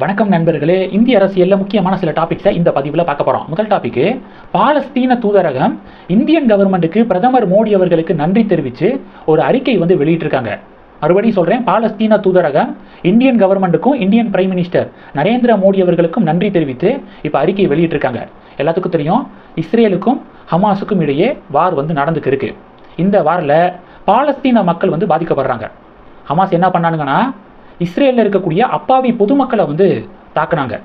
வணக்கம் நண்பர்களே. இந்திய அரசியலில் முக்கியமான சில டாபிக்ஸை இந்த பதிவில் பார்க்க போகிறோம் முதல் டாபிக்கு பாலஸ்தீன தூதரகம் இந்தியன் கவர்மெண்ட்டுக்கு பிரதமர் மோடி அவர்களுக்கு நன்றி தெரிவித்து ஒரு அறிக்கை வந்து வெளியிட்டிருக்காங்க. மறுபடியும் சொல்கிறேன் பாலஸ்தீன தூதரகம் Indian கவர்மெண்ட்டுக்கும் Indian prime minister Narendra Modi அவர்களுக்கும் நன்றி தெரிவித்து இப்போ அறிக்கை வெளியிட்டிருக்காங்க. எல்லாத்துக்கும் தெரியும் இஸ்ரேலுக்கும் ஹமாஸுக்கும் இடையே வார் வந்து நடந்துக்கு இருக்குது இந்த வாரில் பாலஸ்தீன மக்கள் வந்து பாதிக்கப்படுறாங்க. ஹமாஸ் என்ன பண்ணானுங்கன்னா இஸ்ரேலில் இருக்கக்கூடிய அப்பாவி பொதுமக்களை வந்து தாக்குனாங்க.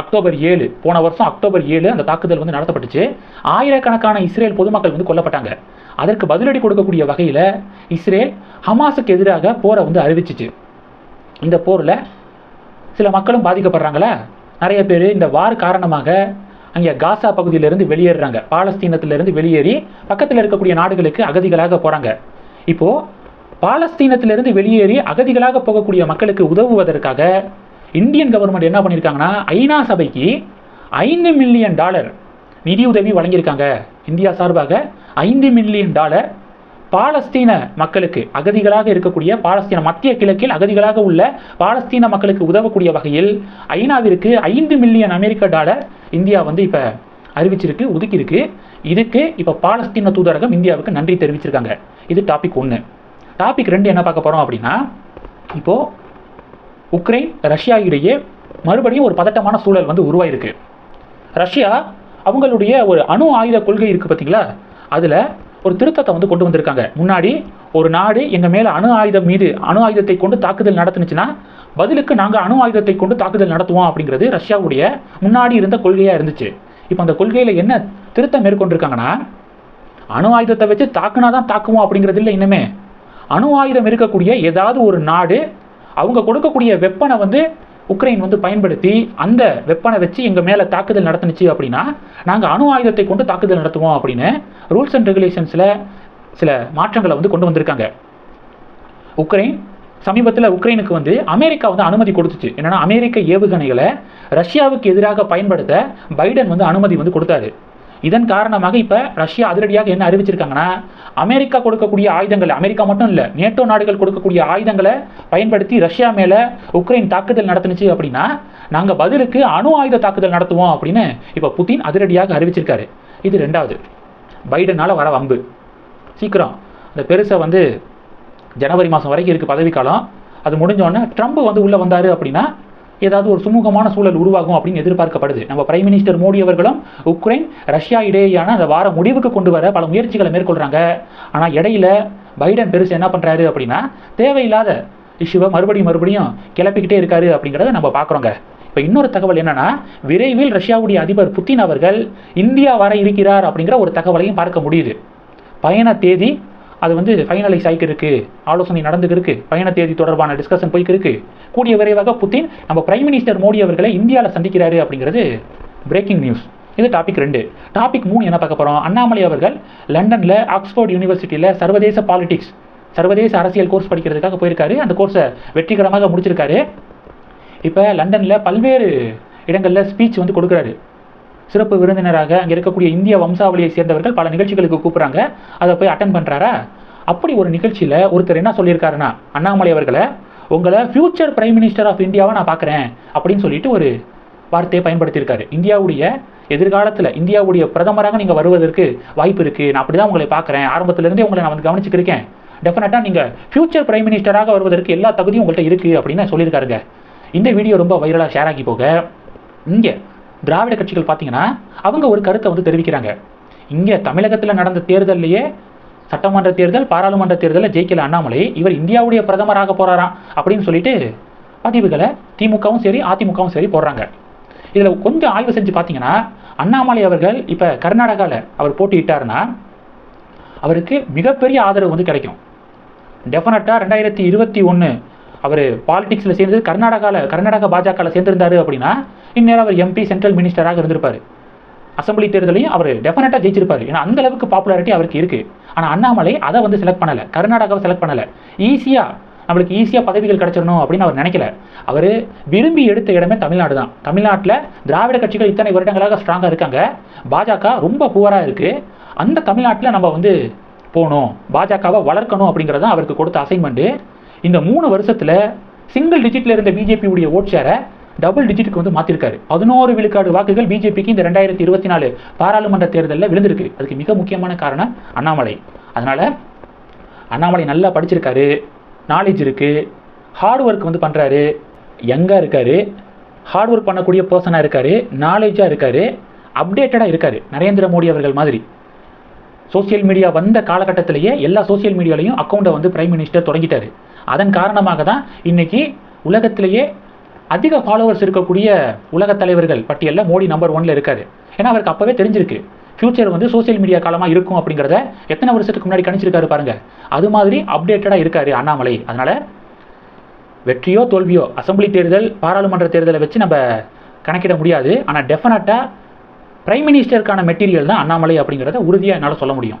அக்டோபர் ஏழு போன வருஷம் அக்டோபர் ஏழு அந்த தாக்குதல் வந்து நடத்தப்பட்டுச்சு. ஆயிரக்கணக்கான இஸ்ரேல் பொதுமக்கள் வந்து கொல்லப்பட்டாங்க. அதற்கு பதிலடி கொடுக்கக்கூடிய வகையில் இஸ்ரேல் ஹமாஸுக்கு எதிராக போரை வந்து அறிவிச்சிச்சு. இந்த போரில் சில மக்களும் பாதிக்கப்படுறாங்களா? நிறைய பேர் இந்த வார் காரணமாக அங்கே காசா பகுதியிலேருந்து வெளியேறுறாங்க. பாலஸ்தீனத்திலேருந்து வெளியேறி பக்கத்தில் இருக்கக்கூடிய நாடுகளுக்கு அகதிகளாக போகிறாங்க இப்போது பாலஸ்தீனத்திலிருந்து வெளியேறி அகதிகளாக போகக்கூடிய மக்களுக்கு உதவுவதற்காக இந்தியன் கவர்மெண்ட் என்ன பண்ணியிருக்காங்கன்னா ஐநா சபைக்கு ஐந்து மில்லியன் டாலர் நிதியுதவி வழங்கியிருக்காங்க. இந்தியா சார்பாக ஐந்து மில்லியன் டாலர் பாலஸ்தீன மக்களுக்கு அகதிகளாக இருக்கக்கூடிய பாலஸ்தீன மத்திய கிழக்கில் அகதிகளாக உள்ள பாலஸ்தீன மக்களுக்கு உதவக்கூடிய வகையில் ஐநாவிற்கு ஐந்து மில்லியன் அமெரிக்க டாலர் இந்தியா வந்து இப்போ அறிவிச்சிருக்கு ஒதுக்கியிருக்கு. இதுக்கு இப்போ பாலஸ்தீன தூதரகம் இந்தியாவுக்கு நன்றி தெரிவிச்சிருக்காங்க. இது டாபிக் ஒன்று டாபிக் ரெண்டு என்ன பார்க்க போகிறோம் அப்படின்னா இப்போது உக்ரைன் ரஷ்யா இடையே மறுபடியும் ஒரு பதட்டமான சூழல் வந்து உருவாயிருக்கு. ரஷ்யா அவங்களுடைய ஒரு அணு ஆயுத கொள்கை இருக்குது பார்த்தீங்களா? அதில் ஒரு திருத்தத்தை வந்து கொண்டு வந்திருக்காங்க. முன்னாடி ஒரு நாடு எங்கள் மேலே அணு ஆயுதம் மீது அணு ஆயுதத்தை கொண்டு தாக்குதல் நடத்துனுச்சுன்னா பதிலுக்கு நாங்கள் அணு ஆயுதத்தை கொண்டு தாக்குதல் நடத்துவோம் அப்படிங்கிறது ரஷ்யாவுடைய முன்னாடி இருந்த கொள்கையாக இருந்துச்சு. இப்போ அந்த கொள்கையில் என்ன திருத்தம் மேற்கொண்டிருக்காங்கன்னா அணு ஆயுதத்தை வச்சு தாக்குனா தான் தாக்குவோம் அப்படிங்கிறது இல்லை இன்னுமே அணு ஆயுதம் இருக்கக்கூடிய ஏதாவது ஒரு நாடு அவங்க கொடுக்கக்கூடிய வெப்பனை வந்து உக்ரைன் வந்து பயன்படுத்தி அந்த வெப்பனை வச்சு எங்கள் மேலே தாக்குதல் நடத்துனுச்சு அப்படின்னா நாங்கள் அணு ஆயுதத்தை கொண்டு தாக்குதல் நடத்துவோம் அப்படின்னு ரூல்ஸ் அண்ட் ரெகுலேஷன்ஸில் சில மாற்றங்களை வந்து கொண்டு வந்திருக்காங்க. உக்ரைன் சமீபத்தில் உக்ரைனுக்கு வந்து அமெரிக்கா வந்து அனுமதி கொடுத்துச்சு. என்னென்னா அமெரிக்க ஏவுகணைகளை ரஷ்யாவுக்கு எதிராக பயன்படுத்த பைடன் வந்து அனுமதி வந்து கொடுத்தாரு. இதன் காரணமாக இப்போ ரஷ்யா அதிரடியாக என்ன அறிவிச்சிருக்காங்கன்னா அமெரிக்கா கொடுக்கக்கூடிய ஆயுதங்களை அமெரிக்கா மட்டும் இல்லை நேட்டோ நாடுகள் கொடுக்கக்கூடிய ஆயுதங்களை பயன்படுத்தி ரஷ்யா மேலே உக்ரைன் தாக்குதல் நடத்துனுச்சு அப்படின்னா நாங்கள் பதிலுக்கு அணு ஆயுத தாக்குதல் நடத்துவோம் அப்படின்னு இப்போ புதின் அதிரடியாக அறிவிச்சிருக்காரு. இது ரெண்டாவது. பைடனால் வர வம்பு. சீக்கிரம். இந்த பெருசை வந்து ஜனவரி மாதம் வரைக்கும் இருக்குது பதவிக்காலம். அது முடிஞ்சோடனே ட்ரம்ப் வந்து உள்ளே வந்தார் அப்படின்னா ஏதாவது ஒரு சுமூகமான சூழல் உருவாகும் அப்படின்னு எதிர்பார்க்கப்படுது. நம்ம பிரைம் மினிஸ்டர் மோடி அவர்களும் உக்ரைன் ரஷ்யா இடையேயான அந்த வார முடிவுக்கு கொண்டு வர பல முயற்சிகளை மேற்கொள்கிறாங்க ஆனால் இடையில பைடன் பெருசு என்ன பண்ணுறாரு அப்படின்னா தேவையில்லாத இஷ்யூவை மறுபடியும் மறுபடியும் கிளப்பிக்கிட்டே இருக்காரு அப்படிங்கிறத நம்ம பார்க்குறோங்க. இப்போ இன்னொரு தகவல் என்னன்னா விரைவில் ரஷ்யாவுடைய அதிபர் புத்தின் அவர்கள் இந்தியா வர இருக்கிறார் அப்படிங்கிற ஒரு தகவலையும் பார்க்க முடியுது. பயண தேதி அது வந்து ஃபைனலைஸ் ஆகிக்கு இருக்கு ஆலோசனை நடந்துக்கு இருக்கு பயண தேதி தொடர்பான டிஸ்கஷன் போய்க்கு இருக்கு கூடிய விரைவாக புத்தின் நம்ம பிரைம் மினிஸ்டர் மோடி அவர்களை இந்தியாவில் சந்திக்கிறாரு அப்படிங்கிறது பிரேக்கிங் நியூஸ் இது டாபிக் ரெண்டு. டாபிக் மூணு என்ன பார்க்க போகிறோம் அண்ணாமலை அவர்கள் லண்டனில் ஆக்ஸ்போர்ட் யூனிவர்சிட்டியில் சர்வதேச பாலிடிக்ஸ் சர்வதேச அரசியல் கோர்ஸ் படிக்கிறதுக்காக போயிருக்காரு. அந்த கோர்ஸை வெற்றிகரமாக முடிச்சிருக்காரு. இப்போ லண்டனில் பல்வேறு இடங்களில் ஸ்பீச் வந்து கொடுக்குறாரு. சிறப்பு விருந்தினராக அங்கே இருக்கக்கூடிய இந்திய வம்சாவளியை சேர்ந்தவர்கள் பல நிகழ்ச்சிகளுக்கு கூப்பிட்றாங்க. அதை போய் அட்டன் பண்ணுறாரா அப்படி ஒரு நிகழ்ச்சியில் ஒருத்தர் என்ன சொல்லியிருக்காருன்னா அண்ணாமலை அவர்களை உங்களை ஃபியூச்சர் பிரைம் மினிஸ்டர் ஆஃப் இந்தியாவை நான் பார்க்குறேன் அப்படின்னு சொல்லிட்டு ஒரு வார்த்தையை பயன்படுத்தியிருக்காரு. இந்தியாவுடைய எதிர்காலத்தில் இந்தியாவுடைய பிரதமராக நீங்கள் வருவதற்கு வாய்ப்பு இருக்குது நான் அப்படி தான் உங்களை பார்க்குறேன் ஆரம்பத்திலேருந்தே உங்களை நான் வந்து கவனிச்சுக்கிருக்கேன். டெஃபினட்டாக நீங்கள் ஃபியூச்சர் பிரைம் மினிஸ்டராக வருவதற்கு எல்லா தகுதியும் உங்கள்கிட்ட இருக்குது அப்படின்னு சொல்லியிருக்காருங்க. இந்த வீடியோ ரொம்ப வைரலாக ஷேர் ஆகி போக இங்கே திராவிட கட்சிகள் பார்த்தீங்கன்னா அவங்க ஒரு கருத்தை வந்து தெரிவிக்கிறாங்க. இங்கே தமிழகத்தில் நடந்த தேர்தல்லையே சட்டமன்ற தேர்தல் பாராளுமன்ற தேர்தலில் ஜெயிக்கல அண்ணாமலை இவர் இந்தியாவுடைய பிரதமராக போகிறாராம் அப்படின்னு சொல்லிட்டு பதிவுகளை திமுகவும் சரி அதிமுகவும் சரி போடுறாங்க. இதில் கொஞ்சம் ஆய்வு செஞ்சு பார்த்தீங்கன்னா அண்ணாமலை அவர்கள் இப்போ கர்நாடகாவில் அவர் போட்டியிட்டாருன்னா அவருக்கு மிகப்பெரிய ஆதரவு வந்து கிடைக்கும். டெஃபினட்டாக ரெண்டாயிரத்தி இருபத்தி ஒன்று அவர் பாலிடிக்ஸில் சேர்ந்து கர்நாடகாவில் கர்நாடகா பாஜகவில் சேர்ந்திருந்தார் அப்படின்னா இந்நேரம் அவர் எம்பி சென்ட்ரல் மினிஸ்டராக இருந்திருப்பார். அசம்பிளி தேர்தலையும் அவர் டெஃபினட்டாக ஜெயிச்சிருப்பார். ஏன்னா அந்த அளவுக்கு பாப்புலாரிட்டி அவருக்கு இருக்குது ஆனால் அண்ணாமலை அதை வந்து செலக்ட் பண்ணலை. கர்நாடகாவை செலக்ட் பண்ணலை. ஈஸியாக நம்மளுக்கு ஈஸியாக பதவிகள் கிடைச்சிடணும் அப்படின்னு அவர் நினைக்கல. அவர் விரும்பி எடுத்த இடமே தமிழ்நாடு தான். தமிழ்நாட்டில் திராவிட கட்சிகள் இத்தனை வருடங்களாக ஸ்ட்ராங்காக இருக்காங்க. பாஜக ரொம்ப புவராக இருக்குது அந்த தமிழ்நாட்டில் நம்ம வந்து போகணும். பாஜகவை வளர்க்கணும் அப்படிங்கிறது தான் அவருக்கு கொடுத்த அசைன்மெண்ட்டு இந்த மூணு வருஷத்தில் சிங்கிள் டிஜிட்டில் இருந்த பிஜேபியுடைய ஓட் ஷேரை டபுள் டிஜிட்டுக்கு வந்து மாற்றிருக்காரு பதினோரு விழுக்காடு வாக்குகள் பிஜேபிக்கு இந்த ரெண்டாயிரத்தி இருபத்தி நாலு பாராளுமன்ற தேர்தலில் விழுந்திருக்கு. அதுக்கு மிக முக்கியமான காரணம் அண்ணாமலை. அதனால் அண்ணாமலை நல்லா படிச்சிருக்காரு நாலேஜ் இருக்குது ஹார்ட் ஒர்க் வந்து பண்ணுறாரு யங்காக இருக்கார் ஹார்ட் ஒர்க் பண்ணக்கூடிய பர்சனாக இருக்கார் நாலேஜாக இருக்கார் அப்டேட்டடாக இருக்கார். நரேந்திர மோடி அவர்கள் மாதிரி. சோஷியல் மீடியா வந்த காலகட்டத்திலேயே எல்லா சோஷியல் மீடியாலையும் அக்கௌண்ட்டை வந்து பிரைம் மினிஸ்டர் தொடங்கிட்டாரு. அதன் காரணமாக தான் இன்னைக்கு உலகத்திலேயே அதிக ஃபாலோவர்ஸ் இருக்கக்கூடிய உலக தலைவர்கள் பட்டியலில் மோடி நம்பர் ஒன்ல இருக்காரு. ஏன்னா அவருக்கு அப்போவே தெரிஞ்சிருக்கு. ஃபியூச்சர் வந்து சோஷியல் மீடியா காலமாக இருக்கும் அப்படிங்கிறத எத்தனை வருஷத்துக்கு முன்னாடி கணிச்சிருக்காரு பாருங்கள் அது மாதிரி அப்டேட்டடாக இருக்காரு அண்ணாமலை. அதனால் வெற்றியோ தோல்வியோ அசெம்பிளி தேர்தல் பாராளுமன்ற தேர்தலை வச்சு நம்ம கணக்கிட முடியாது. ஆனால் டெஃபினட்டாக பிரைம் மினிஸ்டருக்கான மெட்டீரியல் தான் அண்ணாமலை அப்படிங்கிறத உறுதியாக என்னால் சொல்ல முடியும்.